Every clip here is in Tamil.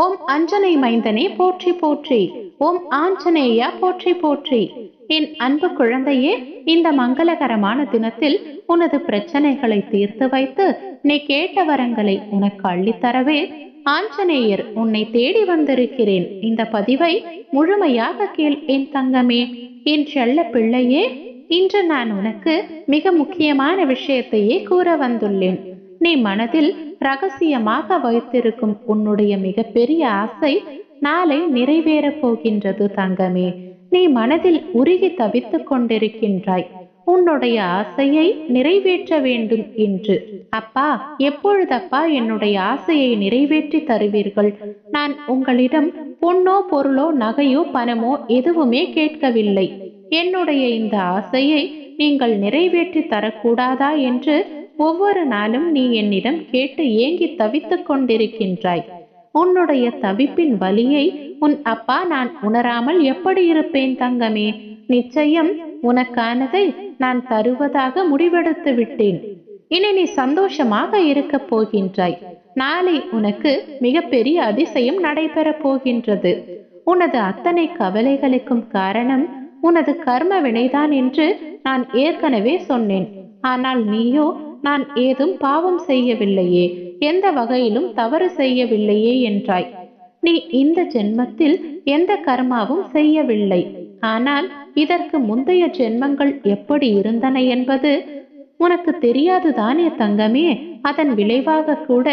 ஓம் அஞ்சனை மைந்தனே போற்றி போற்றி. ஓம் ஆஞ்சநேயா போற்றி போற்றி. என் அன்பு குழந்தையே இந்த மங்களகரமான தினத்தில் உனது பிரச்சனைகளை தீர்த்து வைத்து நீ கேட்ட வரங்களை உனக்கு அள்ளித்தரவே ஆஞ்சநேயர் உன்னை தேடி வந்திருக்கிறேன். இந்த பதிவை முழுமையாக கேள் என் தங்கமே. என் செல்ல பிள்ளையே இன்று நான் உனக்கு மிக முக்கியமான விஷயத்தையே கூற வந்துள்ளேன். நீ மனதில் ரகசியமாக வைத்திருக்கும் உன்னுடைய மிகப்பெரிய ஆசை நாளை நிறைவேறப் போகின்றது தங்கமே. நீ மனதில் உருகி தவித்துக் கொண்டிருக்கின்றாய். உன்னுடைய ஆசையை நிறைவேற்ற வேண்டும் என்று அப்பா எப்பொழுதப்பா என்னுடைய ஆசையை நிறைவேற்றி தருவீர்கள்? நான் உங்களிடம் பொன்னோ பொருளோ நகையோ பணமோ எதுவுமே கேட்கவில்லை. என்னுடைய இந்த ஆசையை நீங்கள் நிறைவேற்றி தரக்கூடாதா என்று ஒவ்வொரு நாளும் நீ என்னிடம் கேட்டு ஏங்கி தவித்துக் கொண்டிருக்கின்றாய். உன்னுடைய தவிப்பின் வலியை உன் அப்பா நான் உணராமல் எப்படி இருப்பேன் தங்கமே? நிச்சயம் உனக்கானதை நான் தருவதாக முடிவெடுத்து விட்டேன். இனி நீ சந்தோஷமாக இருக்கப் போகின்றாய். நாளை உனக்கு மிகப்பெரிய அதிசயம் நடைபெறப் போகின்றது. உனது அத்தனை கவலைகளுக்கும் காரணம் உனது கர்ம வினைதான் என்று நான் ஏற்கனவே சொன்னேன். ஆனால் நீயோ நான் ஏதும் பாவம் செய்யவில்லையே. எந்த வகையிலும் தவறு செய்யவில்லையே என்றாய். நீ இந்த ஜென்மத்தில் எந்த கர்மாவும் செய்யவில்லை. ஆனால் இதற்கு முந்தைய ஜென்மங்கள் எப்படி இருந்தன என்பது உனக்கு தெரியாது தானே தங்கமே. அதன் விளைவாக கூட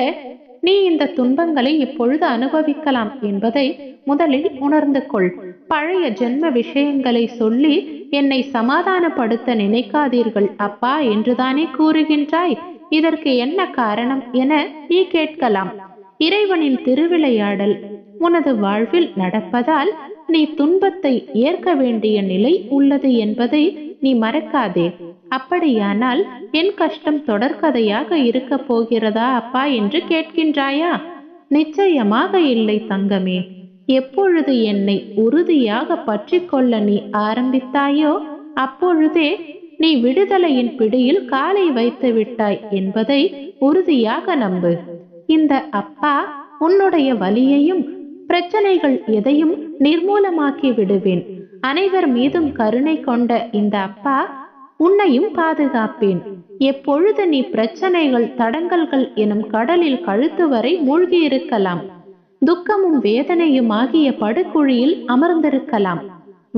நீ இந்த துன்பங்களை இப்பொழுது அனுபவிக்கலாம் என்பதை முதலில் உணர்ந்து கொள். பழைய ஜென்ம விஷயங்களை சொல்லி என்னை சமாதானப்படுத்த நினைக்காதீர்கள். அப்பா என்றுதானே கூறுகின்றாய்? இதற்கு என்ன காரணம் என நீ கேட்கலாம். இறைவனின் திருவிளையாடல் உனது வாழ்வில் நடப்பதால் நீ துன்பத்தை ஏற்க வேண்டிய நிலை உள்ளது என்பதை நீ மறக்காதே. அப்படியானால் என் கஷ்டம் தொடர்கதையாக இருக்க போகிறதா அப்பா என்று கேட்கின்றாயா? நிச்சயமாக இல்லை தங்கமே. எப்பொழுது என்னை உறுதியாக பற்றி கொள்ள நீ ஆரம்பித்தாயோ அப்பொழுதே நீ விடுதலையின் பிடியில் காலை வைத்து விட்டாய் என்பதை உறுதியாக நம்பு. இந்த அப்பா உன்னுடைய வலியையும் பிரச்சனைகள் எதையும் நிர்மூலமாக்கி விடுவேன். அனைவர் மீதும் கருணை கொண்ட இந்த அப்பா உன்னையும் பாதுகாப்பேன். எப்பொழுது நீ பிரச்சனைகள் தடங்கல்கள் எனும் கடலில் கழுத்து வரை மூழ்கி இருக்கலாம் துக்கமும் வேதனையும் ஆகிய படுகுழியில் அமர்ந்திருக்கலாம்.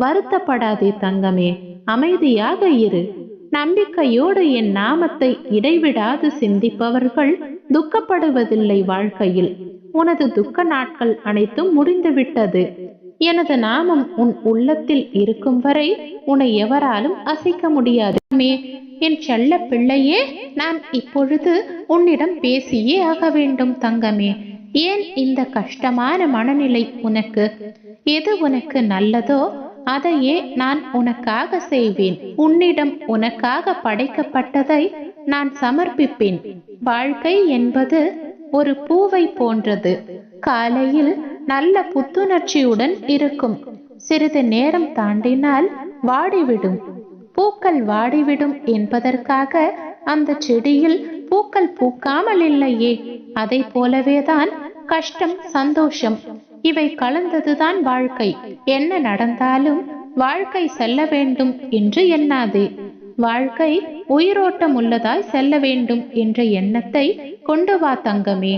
வருத்தப்படாதே தங்கமே அமைதியாக இரு. நம்பிக்கையோடு என் நாமத்தை இடைவிடாது சிந்திப்பவர்கள் துக்கப்படுவதில்லை வாழ்க்கையில். உனது துக்க நாட்கள் அனைத்தும் முடிந்துவிட்டது. எனது நாமம் உன் உள்ளத்தில் இருக்கும் வரை உன்னை எவராலும் அசைக்க முடியாது. மே என் செல்ல பிள்ளையே நான் இப்பொழுது உன்னிடம் பேசியே ஆக வேண்டும் தங்கமே. ஏன் இந்த கஷ்டமான மனநிலை உனக்கு? எது உனக்கு நல்லதோ அதையே நான் உனக்காக செய்வேன். உன்னிடம் உனக்காக படைக்கப்பட்டதை நான் சமர்ப்பிப்பேன். வாழ்க்கை என்பது ஒரு பூவை போன்றது. காலையில் நல்ல புத்துணர்ச்சியுடன் இருக்கும். சிறிது நேரம் தாண்டினால் வாடிவிடும். பூக்கள் வாடிவிடும் என்பதற்காக அந்த செடியில் பூக்கள் பூக்காமல் இல்லையே. அதை போலவேதான் கஷ்டம் சந்தோஷம் இவை கலந்ததுதான் வாழ்க்கை. என்ன நடந்தாலும் வாழ்க்கை செல்ல வேண்டும் என்று எண்ணாதே. வாழ்க்கை உயிரோட்டம் உள்ளதாய் செல்ல வேண்டும் என்ற எண்ணத்தை கொண்டு வா தங்கமே.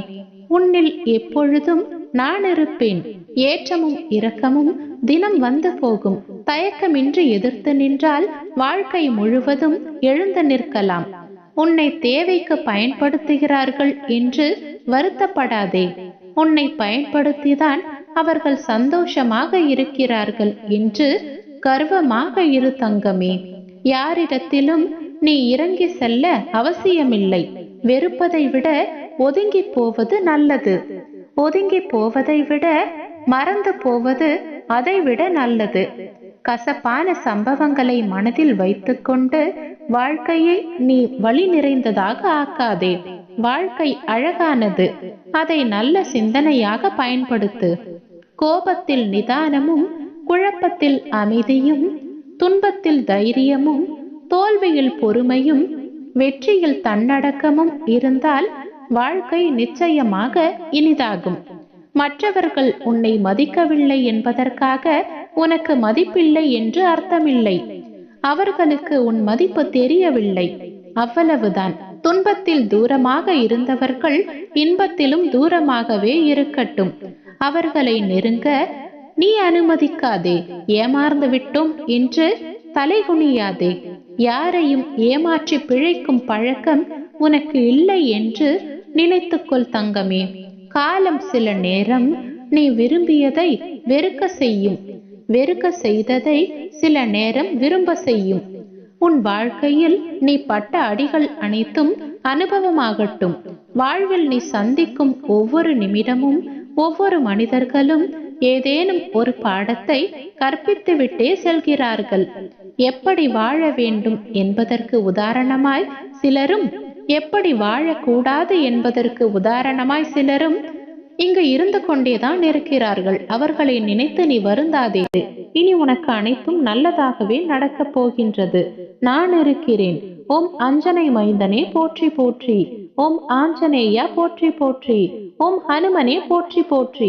உன்னில் எப்பொழுதும் நான் இருப்பேன். ஏற்றமும் இரக்கமும் தினம் வந்து போகும். தயக்கமின்றி எதிர்த்து நின்றால் வாழ்க்கை முழுவதும் எழுந்து நிற்கலாம். உன்னை தேவைக்கு பயன்படுத்துகிறார்கள் என்று வருத்தப்படாதே. உன்னை பயன்படுத்திதான் அவர்கள் சந்தோஷமாக இருக்கிறார்கள் என்று கர்வமாக இரு தங்கமே. யாரிடத்திலும் நீ இறங்கி செல்ல அவசியமில்லை. வெறுப்பதை விட ஒதுங்கி போவது நல்லது. ஒதுங்கி போவதை விட மறந்து போவது அதைவிட நல்லது. கசப்பான சம்பவங்களை மனதில் வைத்துக்கொண்டு வாழ்க்கையை நீ வழி நிறைந்ததாக ஆக்காதே. வாழ்க்கை அழகானது. அதை நல்ல சிந்தனையாக பயன்படுத்து. கோபத்தில் நிதானமும் குழப்பத்தில் அமைதியும் துன்பத்தில் தைரியமும் தோல்வியில் பொறுமையும் வெற்றியில் தன்னடக்கமும் இருந்தால் வாழ்க்கை நிச்சயமாக இனிதாகும். மற்றவர்கள் உன்னை மதிக்கவில்லை என்பதற்காக உனக்கு மதிப்பில்லை என்று அர்த்தமில்லை. அவர்களுக்கு உன் மதிப்பு தெரியவில்லை. அவ்வளவுதான். துன்பத்தில் தூரமாக இருந்தவர்கள் இன்பத்திலும் தூரமாகவே இருக்கட்டும். அவர்களை நெருங்க நீ அனுமதிக்காதே ஏமாந்து விட்டோம் என்று தலைகுனியாதே யாரையும் ஏமாற்றி பிழைக்கும் பழக்கம் உனக்கு இல்லை என்று நினைத்துக்கொள் தங்கமே. காலம் சில நேரம் நீ விரும்பியதை வெறுக்க செய்யும். வெறுக்க செய்ததை சில நேரம் விரும்ப செய்யும். உன் வாழ்க்கையில் நீ பட்ட அடிகள் அனைத்தும் அனுபவமாகட்டும். வாழ்வில் நீ சந்திக்கும் ஒவ்வொரு நிமிடமும் ஒவ்வொரு மனிதர்களும் ஏதேனும் ஒரு பாடத்தை கற்பித்துவிட்டே செல்கிறார்கள். எப்படி வாழ வேண்டும் என்பதற்கு உதாரணமாய் சிலரும் எப்படி வாழக்கூடாது என்பதற்கு உதாரணமாய் சிலரும் இங்கு இருந்து கொண்டேதான் இருக்கிறார்கள். அவர்களை நினைத்து நீ வருந்தாதே. இனி உனக்கு அனைத்தும் நல்லதாகவே நடக்கப் போகின்றது. நான் இருக்கிறேன். ஓம் அஞ்சனை மைந்தனே போற்றி போற்றி. ஓம் ஆஞ்சநேயா போற்றி போற்றி. ஓம் ஹனுமனே போற்றி போற்றி.